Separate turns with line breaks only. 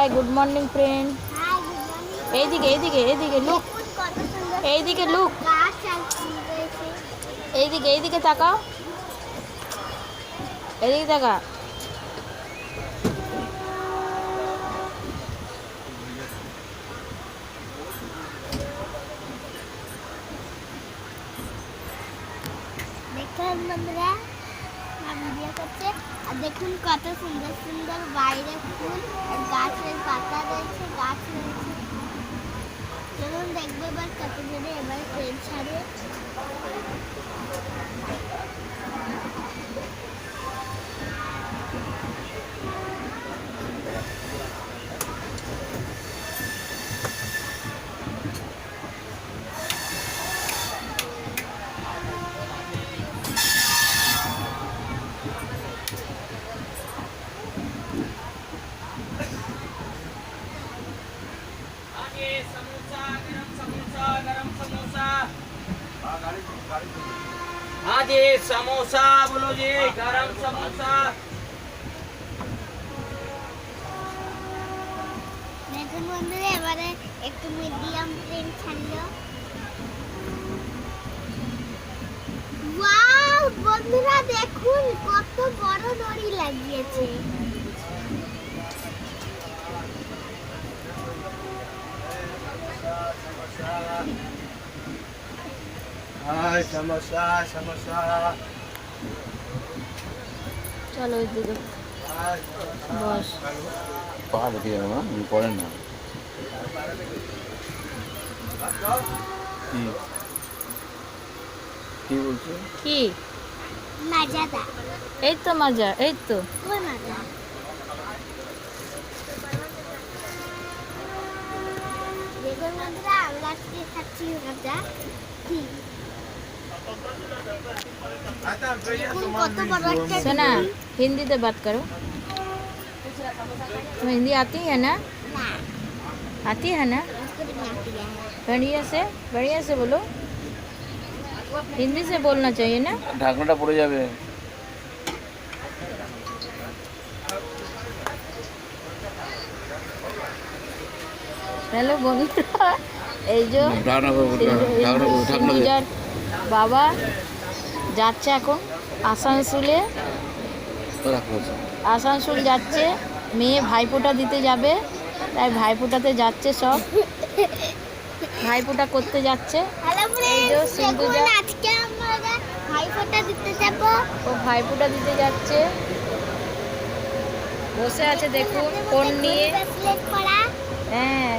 hi good morning friend
hi good morning
এইদিকে এইদিকে এইদিকে লুক
দেখুন কত সুন্দর
এইদিকে লুক
গাছ আর ফুল রয়েছে
এইদিকে এইদিকে তাকাও এদিকে তাকা
দেখুন বন্ধুরা মা ভিডিও করছে আর দেখুন কত সুন্দর সুন্দর বাইরে ফুল আর গাছের পাতা রয়েছে গাছ রয়েছে। চলুন দেখব এবার কত জনে এবার ট্রেন ছাড়ে।
हाँ जी समोसा बोलो जी गरम समोसा
দেখুন বন্ধুরা এবারে একটু মিডিয়াম ট্রেন ছাড়লো ওয়াও বন্ধুরা দেখুন কত বড় দড়ি লাগিয়েছে
চলো ওইদিকে বস।
পা দেখে যাবে না করেন না। কি? কি বলছো?
কি?
মজাদার
এই তো মজা এই তো।
মজা দেখুন আমরা আজকে খাচ্ছি মজা ঠিক
सुना
ডিম।
हिंदी से बात करो तुम्हें हिंदी आती है ना
না
आती है ना
उसको भी आती है
बढ़िया से बढ़िया से बोलो हिंदी से बोलना चाहिए ना
ঢাকনাটা পড়ে যাবে
হ্যালো বন্ধুরা এই যে
ঢাকনা করবো ঢাকনা করবো ঢাকনা করবো
সিন্ধুজার বাবা যাচ্ছে এখন আসানসোলে। আসানসোল যাচ্ছে মেয়ে ভাইফোঁটা দিতে যাবে তাই ভাইফোঁটাতে যাচ্ছে সব। ভাইফোঁটা করতে যাচ্ছে।
হ্যালো
এই যে সিন্ধুজা।
আজকে আমরা ভাইফোঁটা দিতে যাব।
ও ভাইফোঁটা দিতে যাচ্ছে। বসে আছে দেখুন ফোন নিয়ে। হ্যাঁ।